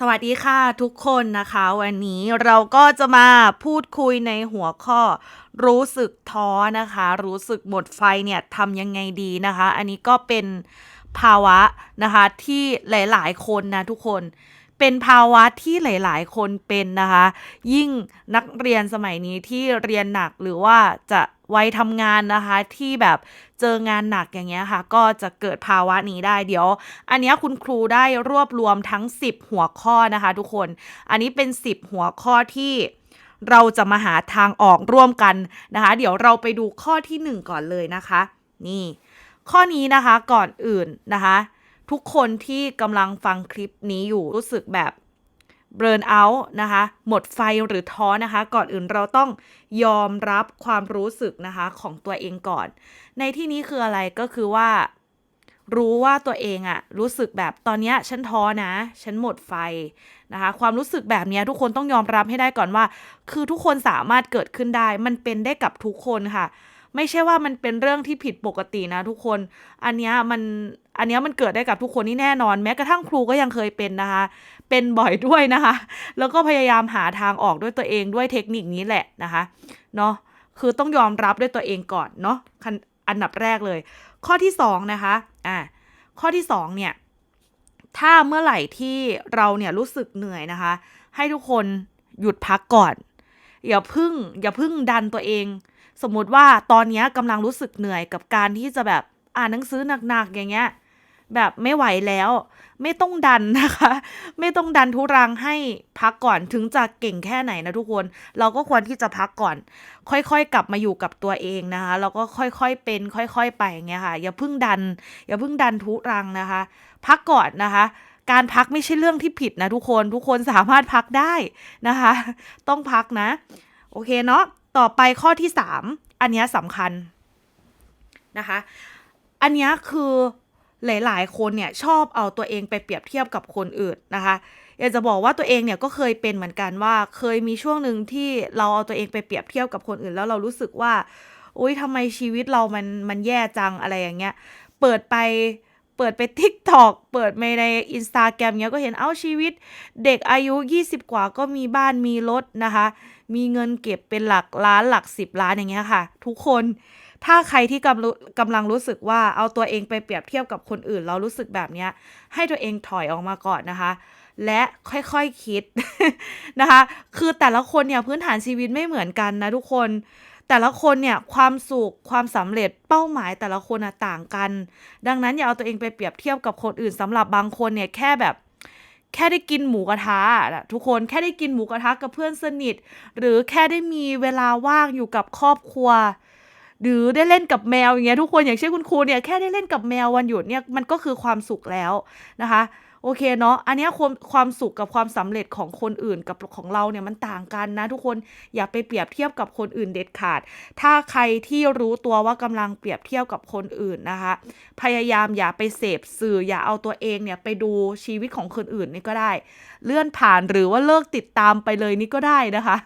สวัสดีค่ะทุกคนนะคะ วันนี้เราก็จะมาพูดคุยในหัวข้อ รู้สึกท้อนะคะ รู้สึกหมดไฟเนี่ยทำยังไงดีนะคะ อันนี้ก็เป็นภาวะนะคะที่หลายๆ คนนะทุกคนเป็นภาวะที่หลาย ๆ คนเป็นนะคะ ยิ่งนักเรียนสมัยนี้ที่เรียนหนักหรือว่าจะ วัยทำงานนะคะที่แบบเจองานหนักอย่างเงี้ยค่ะ ก็จะเกิดภาวะนี้ได้เดี๋ยว อันนี้คุณครูได้รวบรวมทั้ง 10 หัวข้อนะคะ ทุกคน อันนี้เป็น 10 หัวข้อที่เราจะมาหาทางออกร่วมกันนะคะ เดี๋ยวเราไปดูข้อทีหนึ่1 ก่อนเลยนะคะ นี่ ข้อนี้นะคะก่อนอื่นนะคะ ทุกคนที่กำลังฟังคลิปนี้อยู่รู้สึกแบบ เบิร์นเอาท์นะคะ หมดไฟหรือท้อนะคะ ก่อนอื่นเราต้องยอมรับความรู้สึกนะคะของตัวเองก่อน ในที่นี้คืออะไรก็คือว่า รู้ว่าตัวเองอะรู้สึกแบบตอนนี้ฉันท้อนะ ฉันหมดไฟนะคะ ความรู้สึกแบบนี้ทุกคนต้องยอมรับให้ได้ก่อนว่า คือทุกคนสามารถเกิดขึ้นได้ มันเป็นได้กับทุกคนค่ะ ไม่ใช่ว่ามันเป็นเรื่องที่ผิดปกตินะทุกคน อันนี้มัน อันนี้มันเกิดได้กับทุกคนนี่แน่นอน แม้กระทั่งครูก็ยังเคยเป็นนะคะ เป็นบ่อยด้วยนะคะ แล้วก็พยายามหาทางออกด้วยตัวเองด้วยเทคนิคนี้แหละนะคะเนาะคือต้องยอมรับด้วยตัวเองก่อนเนาะอันดับแรกเลย ข้อที่สองนะคะอ่าข้อที่สองเนี่ยถ้าเมื่อไหร่ที่เราเนี่ยรู้สึกเหนื่อยนะคะ ให้ทุกคนหยุดพักก่อน อย่าพึ่งอย่าพึ่งดันตัวเอง สมมติว่าตอนนี้กำลังรู้สึกเหนื่อยกับการที่จะแบบอ่านหนังสือหนักๆอย่างเงี้ย แบบไม่ไหวแล้ว ไม่ต้องดันนะคะ ไม่ต้องดันทุรังให้พักก่อนถึงจะเก่งแค่ไหนนะทุกคน เราก็ควรที่จะพักก่อน ค่อยๆ กลับมาอยู่กับตัวเองนะคะแล้วก็ค่อยๆเป็น ค่อยๆ ไปอย่างเงี้ยค่ะ อย่าเพิ่งดัน อย่าเพิ่งดันทุรังนะคะ พักก่อนนะคะการพักไม่ใช่เรื่องที่ผิดนะทุกคนทุกคนสามารถพักได้นะคะ ต้องพักนะ โอเคเนาะต่อไปข้อที่สามอันนี้สำคัญนะคะ อันนี้คือ หลายๆ คนเนี่ยชอบเอาตัวเองไปเปรียบเทียบกับคนอื่นนะคะอยากจะบอกว่าตัวเองเนี่ยก็เคยเป็นเหมือนกันว่า เคยมีช่วงหนึ่งที่เราเอาตัวเองไปเปรียบเทียบกับคนอื่น แล้วเรารู้สึกว่าอุ้ยทำไมชีวิตเรามันมันแย่จังอะไรอย่างเงี้ยเปิดไปเปิดไปทิกตอกเปิดไปในอินสตาแกรมเนี้ยก็เห็นเอ้าชีวิตเด็กอายุ 20 กว่าก็มีบ้านมีรถนะคะ มีเงินเก็บเป็นหลักล้านหลักสิบล้านอย่างเงี้ยค่ะ ทุกคน ถ้าใครที่กำลังกำลังรู้สึกว่าเอาตัวเองไปเปรียบเทียบกับคนอื่น เรารู้สึกแบบนี้ให้ตัวเองถอยออกมาก่อนนะคะ และค่อยๆคคิดนะคะ คือแต่ละคนเนี่ยพื้นฐานชีวิตไม่เหมือนกันนะทุกคนแต่ละคนเนี่ยความสุขความสำเร็จเป้าหมายแต่ละคนอะต่างกัน ดังนั้นอย่าเอาตัวเองไปเปรียบเทียบกับคนอื่นสำหรับบางคนเนี่ยแค่แบบ แค่ได้กินหมูกระทะอะทุกคนแค่ได้กินหมูกระทะกับเพื่อนสนิท หรือแค่ได้มีเวลาว่างอยู่กับครอบครัว หรือได้เล่นกับแมวอย่างเงี้ยทุกคนอย่างเช่นคุณครูเนี่ยแค่ได้เล่นกับแมววันหยุดเนี่ยมันก็คือความสุขแล้วนะคะโอเคเนาะ อันเนี้ยความความสุขกับความสำเร็จของคนอื่นกับของเราเนี่ยมันต่างกันนะทุกคน อย่าไปเปรียบเทียบกับคนอื่นเด็ดขาด ถ้าใครที่รู้ตัวว่ากำลังเปรียบเทียบกับคนอื่นนะคะ พยายามอย่าไปเสพสื่อ อย่าเอาตัวเองเนี่ยไปดูชีวิตของคนอื่นนี่ก็ได้ เลื่อนผ่านหรือว่าเลิกติดตามไปเลยนี่ก็ได้นะคะ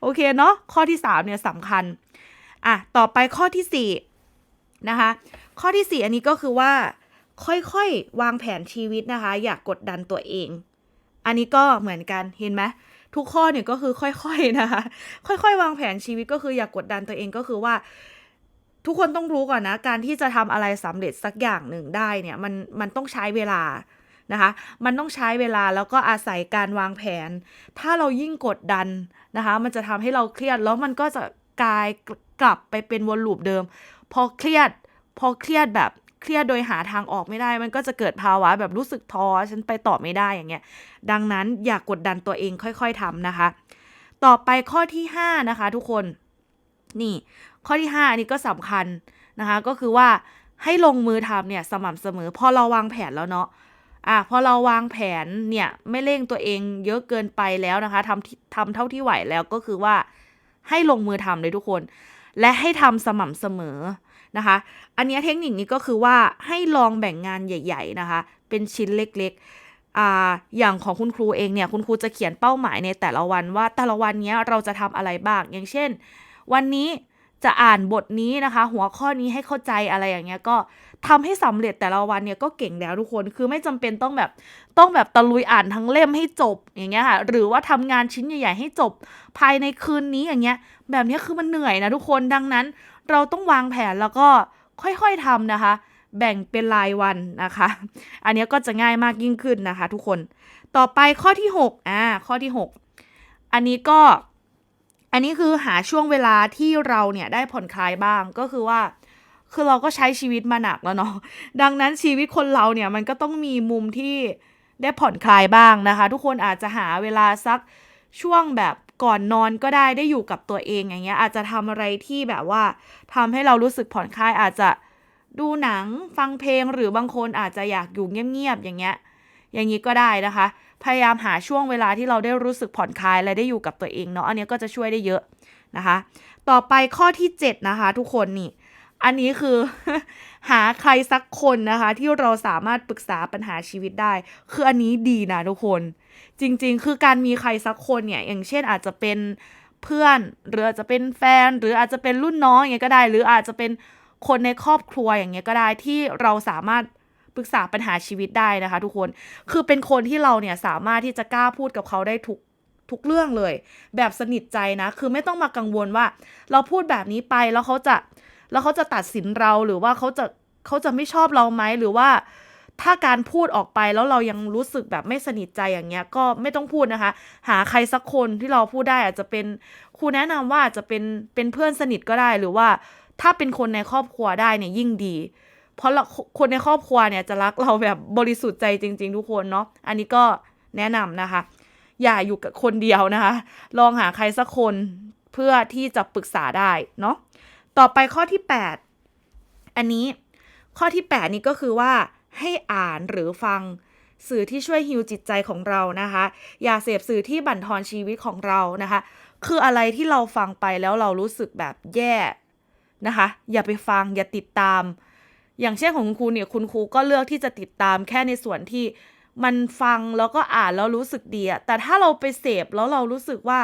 โอเคเนาะ ข้อที่สามเนี่ยสำคัญ อะต่อไปข้อที่สี่นะคะข้อที่สี่อันนี้ก็คือว่า ค่อยๆ วางแผนชีวิตนะคะ อย่ากกดดันตัวเอง อันนี้ก็เหมือนกันเห็นไหมทุกข้อเนี่ยก็คือค่อยๆนะคะ ค่อยๆ วางแผนชีวิตก็คืออย่ากกดดันตัวเองก็คือว่า ทุกคนต้องรู้ก่อนนะ การที่จะทำอะไรสำเร็จสักอย่างหนึ่งได้เนี่ยมันมันต้องใช้เวลานะคะ มันต้องใช้เวลาแล้วก็อาศัยการวางแผน ถ้าเรายิ่งกดดันนะคะ มันจะทำให้เราเครียดแล้วมันก็จะ กลายกลับไปเป็นวนลูปเดิม พอเครียด พอเครียดแบบเครียดโดยหาทางออกไม่ได้ มันก็จะเกิดภาวะแบบรู้สึกท้อฉันไปต่อไม่ได้อย่างเงี้ย ดังนั้นอย่ากกดดันตัวเองค่อยๆทำนะคะ ต่อไปข้อที่5นะคะทุกคนนี่ ข้อที่5อันนี้ก็สำคัญนะคะ ก็คือว่าให้ลงมือทำเนี่ยสม่ำเสมอพอเราวางแผนแล้วเนาะอะพอเราวางแผนเนี่ยไม่เร่งตัวเองเยอะเกินไปแล้วนะคะทำทำเท่าที่ไหวแล้วก็คือว่า ให้ลงมือทำเลยทุกคน และให้ทำสม่ำเสมอนะคะ อันนี้เทคนิคนี้ก็คือว่าให้ลองแบ่งงานใหญ่ ๆนะคะ เป็นชิ้นเล็กๆอ่าอย่างของคุณครูเองเนี่ยคุณครูจะเขียนเป้าหมายในแต่ละวันว่าแต่ละวันนี้เราจะทำอะไรบ้าง อย่างเช่น วันนี้ จะอ่านบทนี้นะคะ หัวข้อนี้ให้เข้าใจอะไรอย่างเงี้ยก็ทำให้สำเร็จแต่ละวันเนี่ยก็เก่งแล้วทุกคนคือไม่จำเป็นต้องแบบต้องแบบตะลุยอ่านทั้งเล่มให้จบอย่างเงี้ยค่ะหรือว่าทำงานชิ้นใหญ่ ๆ ให้จบภายในคืนนี้อย่างเงี้ย แบบนี้คือมันเหนื่อยนะทุกคนดังนั้น เราต้องวางแผนแล้วก็ค่อยๆทำนะคะ แบ่งเป็นรายวันนะคะ อันนี้ก็จะง่ายมากยิ่งขึ้นนะคะ ทุกคนต่อไปข้อที่6อ่าข้อที่ 6 อันนี้ก็ อันนี้คือหาช่วงเวลาที่เราเนี่ยได้ผ่อนคลายบ้างก็คือว่า คือเราก็ใช้ชีวิตมาหนักแล้วเนาะดังนั้นชีวิตคนเราเนี่ยมันก็ต้องมีมุมที่ได้ผ่อนคลายบ้างนะคะ ทุกคนอาจจะหาเวลาสักช่วงแบบก่อนนอนก็ได้ได้อยู่กับตัวเองอย่างเงี้ยอาจจะทำอะไรที่แบบว่าทำให้เรารู้สึกผ่อนคลายอาจจะดูหนังฟังเพลงหรือบางคนอาจจะอยากอยู่เงียบๆอย่างเงี้ย อย่างนี้ก็ได้นะคะพยายามหาช่วงเวลาที่เราได้รู้สึกผ่อนคลายและได้อยู่กับตัวเองเนาะอันนี้ก็จะช่วยได้เยอะนะคะ ต่อไปข้อที่ 7 นะคะ ทุกคนนี่ อันนี้คือหาใครสักคนนะคะ ที่เราสามารถปรึกษาปัญหาชีวิตได้ คืออันนี้ดีนะทุกคน จริง ๆ คือการมีใครสักคนเนี่ย อย่างเช่นอาจจะเป็นเพื่อนหรืออาจจะเป็นแฟน หรืออาจจะเป็นรุ่นน้องอย่างเงี้ยก็ได้ หรืออาจจะเป็นคนในครอบครัวอย่างเงี้ยก็ได้ที่เราสามารถ ปรึกษาปัญหาชีวิตได้นะคะ ทุกคน คือเป็นคนที่เราเนี่ยสามารถที่จะกล้าพูดกับเขาได้ทุกทุกเรื่องเลย แบบสนิทใจนะ คือไม่ต้องมากังวลว่า เราพูดแบบนี้ไปแล้วเขาจะแล้วเขาจะตัดสินเราหรือว่าเขาจะเขาจะไม่ชอบเราไหมหรือว่า ถ้าการพูดออกไปแล้วเรายังรู้สึกแบบไม่สนิทใจอย่างเงี้ย ก็ไม่ต้องพูดนะคะ หาใครสักคนที่เราพูดได้อาจจะเป็นครูแนะนำว่าอาจจะเป็นเป็นเพื่อนสนิทก็ได้หรือว่าถ้าเป็นคนในครอบครัวได้เนี่ยยิ่งดี เพราะคนในครอบครัวเนี่ยจะรักเราแบบบริสุทธิ์ใจจริง ๆ ทุกคนเนาะอันนี้ก็แนะนำนะคะ อย่าอยู่กับคนเดียวนะคะ ลองหาใครสักคนเพื่อที่จะปรึกษาได้เนาะต่อไปข้อที่ 8 อันนี้ข้อที่ 8 นี้ก็คือว่าให้อ่านหรือฟังสื่อที่ช่วยฮิวจิตใจของเรานะคะ อย่าเสพสื่อที่บั่นทอนชีวิตของเรานะคะ คืออะไรที่เราฟังไปแล้วเรารู้สึกแบบแย่นะคะ อย่าไปฟังอย่าติดตาม อย่างเช่นของคุณครูเนี่ยคุณครูก็เลือกที่จะติดตามแค่ในส่วนที่มันฟังแล้วก็อ่านแล้วรู้สึกดีอะแต่ถ้าเราไปเสพแล้วเรารู้สึกว่า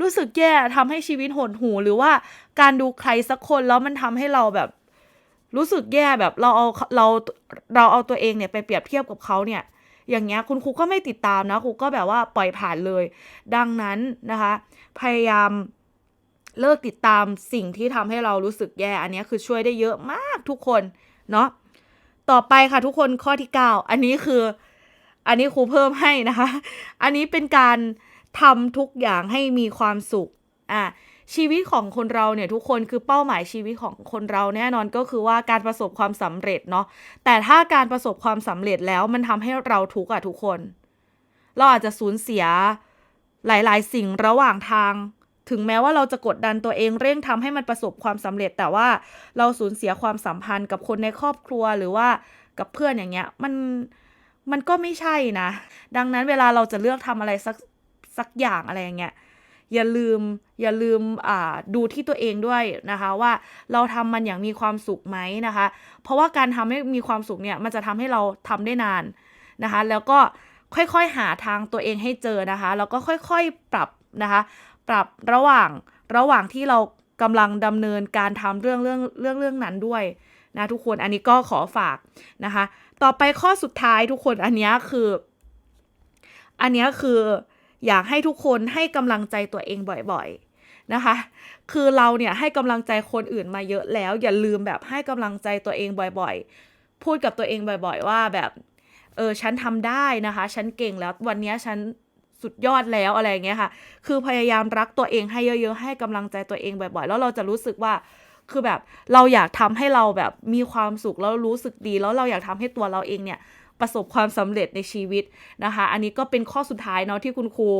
รู้สึกแย่ทำให้ชีวิตหดหูหรือว่าการดูใครสักคนแล้วมันทำให้เราแบบ รู้สึกแย่แบบเราเอาเราเราเอาตัวเองเนี่ยไปเปรียบเทียบกับเขาเนี่ย อย่างเงี้ยคุณครูก็ไม่ติดตามนะครูก็แบบว่าปล่อยผ่านเลย ดังนั้นนะคะ พยายามเลิกติดตามสิ่งที่ทำให้เรารู้สึกแย่ อันนี้คือช่วยได้เยอะมากทุกคน เนาะต่อไปค่ะทุกคนข้อที่ 9 อันนี้คือ อันนี้ครูเพิ่มให้นะคะ อันนี้เป็นการทำทุกอย่างให้มีความสุขอะชีวิตของคนเราเนี่ยทุกคนคือเป้าหมายชีวิตของคนเราแน่นอนก็คือว่าการประสบความสำเร็จเนาะแต่ถ้าการประสบความสำเร็จแล้วมันทำให้เราทุกข์อะทุกคน เราอาจจะสูญเสียหลาย ๆ สิ่งระหว่างทาง ถึงแม้ว่าเราจะกดดันตัวเองเร่งทำให้มันประสบความสำเร็จ แต่ว่าเราสูญเสียความสัมพันธ์กับคนในครอบครัวหรือว่ากับเพื่อนอย่างเงี้ยมันมันก็ไม่ใช่นะ ดังนั้นเวลาเราจะเลือกทำอะไรสักสักอย่างอะไรอย่างเงี้ยอย่าลืมอย่าลืมอ่าดูที่ตัวเองด้วยนะคะว่าเราทำมันอย่างมีความสุขไหมนะคะ เพราะว่าการทำให้มีความสุขเนี่ยมันจะทำให้เราทำได้นานนะคะ แล้วก็ค่อยๆหาทางตัวเองให้เจอนะคะแล้วก็ค่อยๆปรับนะคะ ปรับระหว่างระหว่างที่เรากำลังดำเนินการทำเรื่องเรื่องเรื่องเรื่องนั้นด้วยนะทุกคนอันนี้ก็ขอฝากนะคะ ต่อไปข้อสุดท้ายทุกคนอันนี้คือ อันนี้คืออยากให้ทุกคนให้กำลังใจตัวเองบ่อยๆนะคะ คือเราเนี่ยให้กำลังใจคนอื่นมาเยอะแล้ว อย่าลืมแบบให้กำลังใจตัวเองบ่อยๆ พูดกับตัวเองบ่อย ๆ ว่าแบบเออฉันทำได้นะคะ ฉันเก่งแล้ววันนี้ฉัน สุดยอดแล้วอะไรเงี้ยค่ะ คือพยายามรักตัวเองให้เยอะๆ ให้กำลังใจตัวเองบ่อยๆ แล้วเราจะรู้สึกว่า คือแบบเราอยากทำให้เราแบบมีความสุขแล้วรู้สึกดี แล้วเราอยากทำให้ตัวเราเองเนี่ยประสบความสำเร็จในชีวิตนะคะ อันนี้ก็เป็นข้อสุดท้ายเนาะที่คุณครู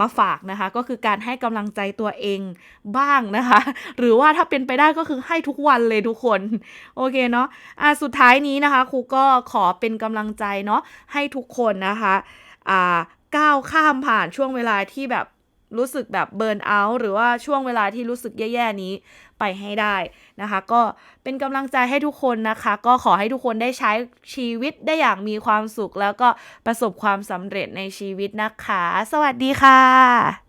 มาฝากนะคะ ก็คือการให้กำลังใจตัวเองบ้างนะคะ หรือว่าถ้าเป็นไปได้ก็คือให้ทุกวันเลยทุกคน โอเคเนาะะสุดท้ายนี้นะคะครูก็ขอเป็นกำลังใจเนาะให้ทุกคนนะคะ ก้าวข้ามผ่านช่วงเวลาที่แบบรู้สึกแบบเบิร์นเอาท์หรือว่าช่วงเวลาที่รู้สึกแย่ๆนี้ไปให้ได้นะคะ ก็เป็นกำลังใจให้ทุกคนนะคะ ก็ขอให้ทุกคนได้ใช้ชีวิตได้อย่างมีความสุข แล้วก็ประสบความสำเร็จในชีวิตนะคะ สวัสดีค่ะ